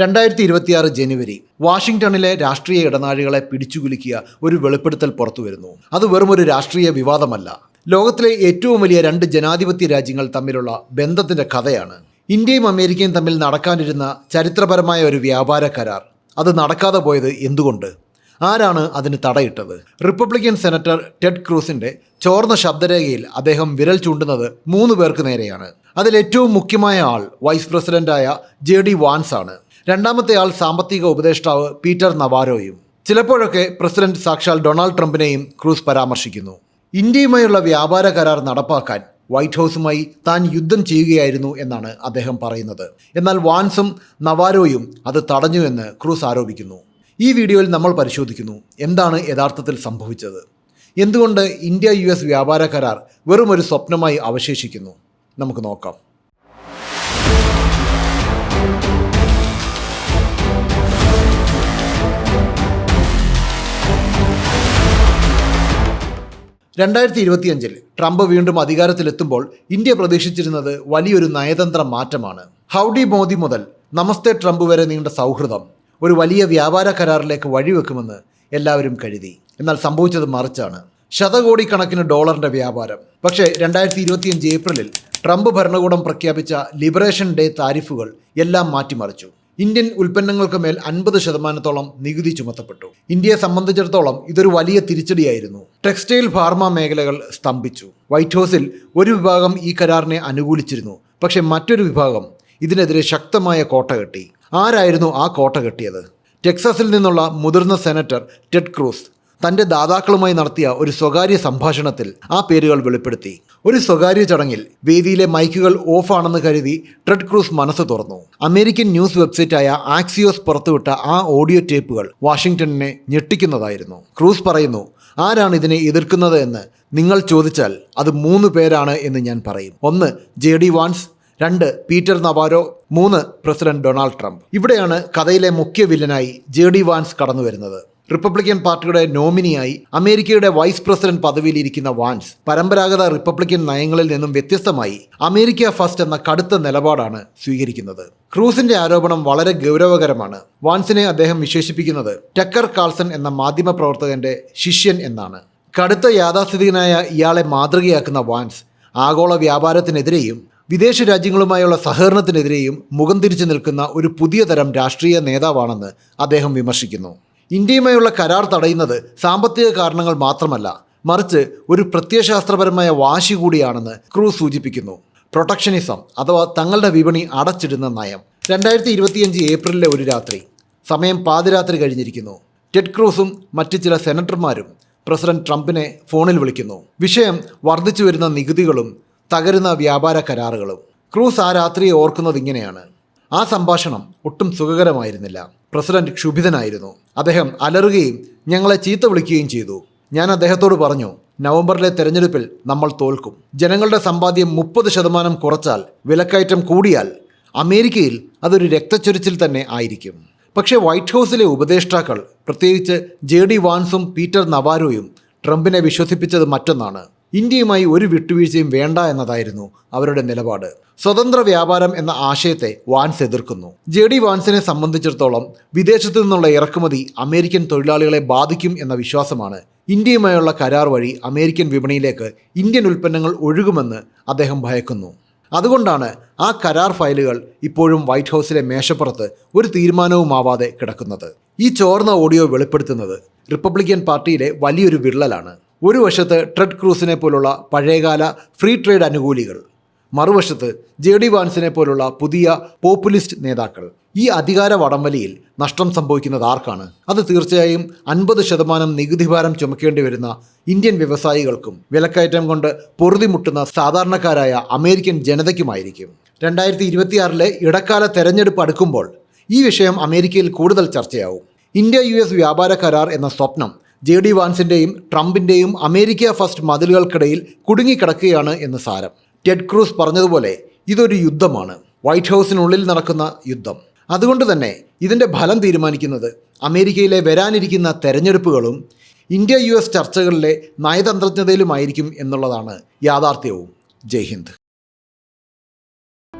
രണ്ടായിരത്തി ഇരുപത്തിയാറ് ജനുവരി വാഷിംഗ്ടണിലെ രാഷ്ട്രീയ ഇടനാഴികളെ പിടിച്ചുകുലുക്കിയ ഒരു വെളിപ്പെടുത്തൽ പുറത്തുവരുന്നു അത് വെറും ഒരു രാഷ്ട്രീയ വിവാദമല്ല. ലോകത്തിലെ ഏറ്റവും വലിയ രണ്ട് ജനാധിപത്യ രാജ്യങ്ങൾ തമ്മിലുള്ള ബന്ധത്തിന്റെ കഥയാണ്. ഇന്ത്യയും അമേരിക്കയും തമ്മിൽ നടക്കാനിരുന്ന ചരിത്രപരമായ ഒരു വ്യാപാര കരാർ. അത് നടക്കാതെ പോയത് എന്തുകൊണ്ട്? ആരാണ് അതിന് തടയിട്ടത്? റിപ്പബ്ലിക്കൻ സെനറ്റർ ടെഡ് ക്രൂസിന്റെ ചോർന്ന ശബ്ദരേഖയിൽ അദ്ദേഹം വിരൽ ചൂണ്ടുന്നത് മൂന്ന് പേർക്ക് നേരെയാണ്. അതിൽ ഏറ്റവും മുഖ്യമായ ആൾ വൈസ് പ്രസിഡന്റായ ജെ ഡി വാൻസ് ആണ്. രണ്ടാമത്തെ ആൾ സാമ്പത്തിക ഉപദേഷ്ടാവ് പീറ്റർ നവാരോയും. ചിലപ്പോഴൊക്കെ പ്രസിഡന്റ് സാക്ഷാൽ ഡൊണാൾഡ് ട്രംപിനെയും ക്രൂസ് പരാമർശിക്കുന്നു. ഇന്ത്യയുമായുള്ള വ്യാപാര കരാർ നടപ്പാക്കാൻ വൈറ്റ് ഹൗസുമായി താൻ യുദ്ധം ചെയ്യുകയായിരുന്നു എന്നാണ് അദ്ദേഹം പറയുന്നത്. എന്നാൽ വാൻസും നവാരോയും അത് തടഞ്ഞുവെന്ന് ക്രൂസ് ആരോപിക്കുന്നു. ഈ വീഡിയോയിൽ നമ്മൾ പരിശോധിക്കുന്നു എന്താണ് യഥാർത്ഥത്തിൽ സംഭവിച്ചത്. എന്തുകൊണ്ട് ഇന്ത്യ യു വ്യാപാര കരാർ വെറുമൊരു സ്വപ്നമായി അവശേഷിക്കുന്നു? നമുക്ക് നോക്കാം. രണ്ടായിരത്തി ഇരുപത്തിയഞ്ചിൽ ട്രംപ് വീണ്ടും അധികാരത്തിലെത്തുമ്പോൾ ഇന്ത്യ പ്രതീക്ഷിച്ചിരുന്നത് വലിയൊരു നയതന്ത്ര മാറ്റമാണ്. ഹൗഡി മോദി മുതൽ നമസ്തേ ട്രംപ് വരെ നീണ്ട സൗഹൃദം ഒരു വലിയ വ്യാപാര കരാറിലേക്ക് വഴിവെക്കുമെന്ന് എല്ലാവരും കരുതി. എന്നാൽ സംഭവിച്ചത് മറിച്ചാണ്. ശതകോടിക്കണക്കിന് ഡോളറിന്റെ വ്യാപാരം. പക്ഷേ രണ്ടായിരത്തി ഇരുപത്തിയഞ്ച് ഏപ്രിലിൽ ട്രംപ് ഭരണകൂടം പ്രഖ്യാപിച്ച ലിബറേഷൻ ഡേ താരിഫുകൾ എല്ലാം മാറ്റിമറിച്ചു. ഇന്ത്യൻ ഉൽപ്പന്നങ്ങൾക്ക് മേൽ അൻപത് ശതമാനത്തോളം നികുതി ചുമത്തപ്പെട്ടു. ഇന്ത്യയെ സംബന്ധിച്ചിടത്തോളം ഇതൊരു വലിയ തിരിച്ചടിയായിരുന്നു. ടെക്സ്റ്റൈൽ ഫാർമ മേഖലകൾ സ്തംഭിച്ചു. വൈറ്റ് ഹൗസിൽ ഒരു വിഭാഗം ഈ കരാറിനെ അനുകൂലിച്ചിരുന്നു. പക്ഷേ മറ്റൊരു വിഭാഗം ഇതിനെതിരെ ശക്തമായ കോട്ട കെട്ടി. ആരായിരുന്നു ആ കോട്ട കെട്ടിയത്? ടെക്സസിൽ നിന്നുള്ള മുതിർന്ന സെനറ്റർ ടെഡ് ക്രൂസ്. തന്റെ ദാതാക്കളുമായി നടത്തിയ ഒരു സ്വകാര്യ സംഭാഷണത്തിൽ ആ പേരുകൾ വെളിപ്പെടുത്തി. ഒരു സ്വകാര്യ ചടങ്ങിൽ വേദിയിലെ മൈക്കുകൾ ഓഫാണെന്ന് കരുതി ട്രെഡ് ക്രൂസ് മനസ്സ് തുറന്നു. അമേരിക്കൻ ന്യൂസ് വെബ്സൈറ്റായ ആക്സിയോസ് പുറത്തുവിട്ട ആ ഓഡിയോ ടേപ്പുകൾ വാഷിംഗ്ടണിനെ ഞെട്ടിക്കുന്നതായിരുന്നു. ക്രൂസ് പറയുന്നു ആരാണ് ഇതിനെ എതിർക്കുന്നത് എന്ന് നിങ്ങൾ ചോദിച്ചാൽ അത് മൂന്ന് പേരാണ് എന്ന് ഞാൻ പറയും. ഒന്ന് ജെ ഡി വാൻസ്. രണ്ട് പീറ്റർ നവാരോ. മൂന്ന് പ്രസിഡന്റ് ഡൊണാൾഡ് ട്രംപ്. ഇവിടെയാണ് കഥയിലെ മുഖ്യ വില്ലനായി ജെ ഡി വാൻസ് കടന്നു വരുന്നത് റിപ്പബ്ലിക്കൻ പാർട്ടിയുടെ നോമിനിയായി അമേരിക്കയുടെ വൈസ് പ്രസിഡന്റ് പദവിയിലിരിക്കുന്ന വാൻസ് പരമ്പരാഗത റിപ്പബ്ലിക്കൻ നയങ്ങളിൽ നിന്നും വ്യത്യസ്തമായി അമേരിക്ക ഫസ്റ്റ് എന്ന കടുത്ത നിലപാടാണ് സ്വീകരിക്കുന്നത്. ക്രൂസിന്റെ ആരോപണം വളരെ ഗൗരവകരമാണ്. വാൻസിനെ അദ്ദേഹം വിശേഷിപ്പിക്കുന്നത് ടക്കർ കാൾസൺ എന്ന മാധ്യമ പ്രവർത്തകന്റെ ശിഷ്യൻ എന്നാണ്. കടുത്ത യാഥാസ്ഥിതികനായ ഇയാളെ മാതൃകയാക്കുന്ന വാൻസ് ആഗോള വ്യാപാരത്തിനെതിരെയും വിദേശ രാജ്യങ്ങളുമായുള്ള സഹകരണത്തിനെതിരെയും മുഖം തിരിച്ചു നിൽക്കുന്ന ഒരു പുതിയ തരം രാഷ്ട്രീയ നേതാവാണെന്ന് അദ്ദേഹം വിമർശിക്കുന്നു. ഇന്ത്യയുമായുള്ള കരാർ തടയുന്നത് സാമ്പത്തിക കാരണങ്ങൾ മാത്രമല്ല മറിച്ച് ഒരു പ്രത്യയശാസ്ത്രപരമായ വാശി കൂടിയാണെന്ന് ക്രൂസ് സൂചിപ്പിക്കുന്നു. പ്രൊട്ടക്ഷനിസം അഥവാ തങ്ങളുടെ വിപണി അടച്ചിടുന്ന നയം. രണ്ടായിരത്തി ഇരുപത്തിയഞ്ച് ഏപ്രിലിലെ ഒരു രാത്രി. സമയം പാതിരാത്രി കഴിഞ്ഞിരിക്കുന്നു. ടെഡ് ക്രൂസും മറ്റ് ചില സെനറ്റർമാരും പ്രസിഡന്റ് ട്രംപിനെ ഫോണിൽ വിളിക്കുന്നു. വിഷയം വർദ്ധിച്ചു വരുന്ന നികുതികളും തകരുന്ന വ്യാപാര കരാറുകളും. ക്രൂസ് ആ രാത്രിയെ ഓർക്കുന്നത് ഇങ്ങനെയാണ്. ആ സംഭാഷണം ഒട്ടും സുഖകരമായിരുന്നില്ല. പ്രസിഡന്റ് ക്ഷുഭിതനായിരുന്നു. അദ്ദേഹം അലറുകയും ഞങ്ങളെ ചീത്ത വിളിക്കുകയും ചെയ്തു. ഞാൻ അദ്ദേഹത്തോട് പറഞ്ഞു നവംബറിലെ തെരഞ്ഞെടുപ്പിൽ നമ്മൾ തോൽക്കും. ജനങ്ങളുടെ സമ്പാദ്യം മുപ്പത് ശതമാനം കുറച്ചാൽ വിലക്കയറ്റം കൂടിയാൽ അമേരിക്കയിൽ അതൊരു രക്തച്ചൊരിച്ചിൽ തന്നെ ആയിരിക്കും. പക്ഷേ വൈറ്റ് ഹൗസിലെ ഉപദേഷ്ടാക്കൾ പ്രത്യേകിച്ച് ജെ ഡി വാൻസും പീറ്റർ നവാരോയും ട്രംപിനെ വിശ്വസിപ്പിച്ചത് മറ്റൊന്നാണ്. ഇന്ത്യയുമായി ഒരു വിട്ടുവീഴ്ചയും വേണ്ട എന്നതായിരുന്നു അവരുടെ നിലപാട്. സ്വതന്ത്ര വ്യാപാരം എന്ന ആശയത്തെ വാൻസ് എതിർക്കുന്നു. ജെ ഡി വാൻസിനെ സംബന്ധിച്ചിടത്തോളം വിദേശത്തു നിന്നുള്ള ഇറക്കുമതി അമേരിക്കൻ തൊഴിലാളികളെ ബാധിക്കും എന്ന വിശ്വാസമാണ് ഇന്ത്യയുമായുള്ള കരാർ വഴി അമേരിക്കൻ വിപണിയിലേക്ക് ഇന്ത്യൻ ഉൽപ്പന്നങ്ങൾ ഒഴുകുമെന്ന് അദ്ദേഹം ഭയക്കുന്നു. അതുകൊണ്ടാണ് ആ കരാർ ഫയലുകൾ ഇപ്പോഴും വൈറ്റ് ഹൗസിലെ മേശപ്പുറത്ത് ഒരു തീരുമാനവുമാവാതെ കിടക്കുന്നത്. ഈ ചോർന്ന ഓഡിയോ വെളിപ്പെടുത്തുന്നത് റിപ്പബ്ലിക്കൻ പാർട്ടിയിലെ വലിയൊരു വിള്ളലാണ്. ഒരു വശത്ത് ട്രെഡ് ക്രൂസിനെ പോലുള്ള പഴയകാല ഫ്രീ ട്രേഡ് അനുകൂലികൾ മറുവശത്ത് ജെ ഡി വാൻസിനെ പോലുള്ള പുതിയ പോപ്പുലിസ്റ്റ് നേതാക്കൾ. ഈ അധികാര വടംവലിയിൽ നഷ്ടം സംഭവിക്കുന്നത് ആർക്കാണ്? അത് തീർച്ചയായും അൻപത് ശതമാനം നികുതി ഭാരം ചുമക്കേണ്ടി വരുന്ന ഇന്ത്യൻ വ്യവസായികൾക്കും വിലക്കയറ്റം കൊണ്ട് പൊറുതിമുട്ടുന്ന സാധാരണക്കാരായ അമേരിക്കൻ ജനതയ്ക്കുമായിരിക്കും. രണ്ടായിരത്തി ഇരുപത്തിയാറിലെ ഇടക്കാല തെരഞ്ഞെടുപ്പ് അടുക്കുമ്പോൾ ഈ വിഷയം അമേരിക്കയിൽ കൂടുതൽ ചർച്ചയാവും. ഇന്ത്യ യു വ്യാപാര കരാർ എന്ന സ്വപ്നം ജെ ഡി വാൻസിന്റെയും ട്രംപിന്റെയും അമേരിക്ക ഫസ്റ്റ് മതിലുകൾക്കിടയിൽ കുടുങ്ങിക്കിടക്കുകയാണ് എന്ന് സാരം. ടെഡ് ക്രൂസ് പറഞ്ഞതുപോലെ ഇതൊരു യുദ്ധമാണ്. വൈറ്റ് ഹൗസിനുള്ളിൽ നടക്കുന്ന യുദ്ധം. അതുകൊണ്ട് തന്നെ ഇതിന്റെ ഫലം തീരുമാനിക്കുന്നത് അമേരിക്കയിലെ വരാനിരിക്കുന്ന തെരഞ്ഞെടുപ്പുകളും ഇന്ത്യ യു എസ് ചർച്ചകളിലെ നയതന്ത്രജ്ഞതയിലുമായിരിക്കും എന്നുള്ളതാണ് യാഥാർത്ഥ്യവും. ജയ് ഹിന്ദ്.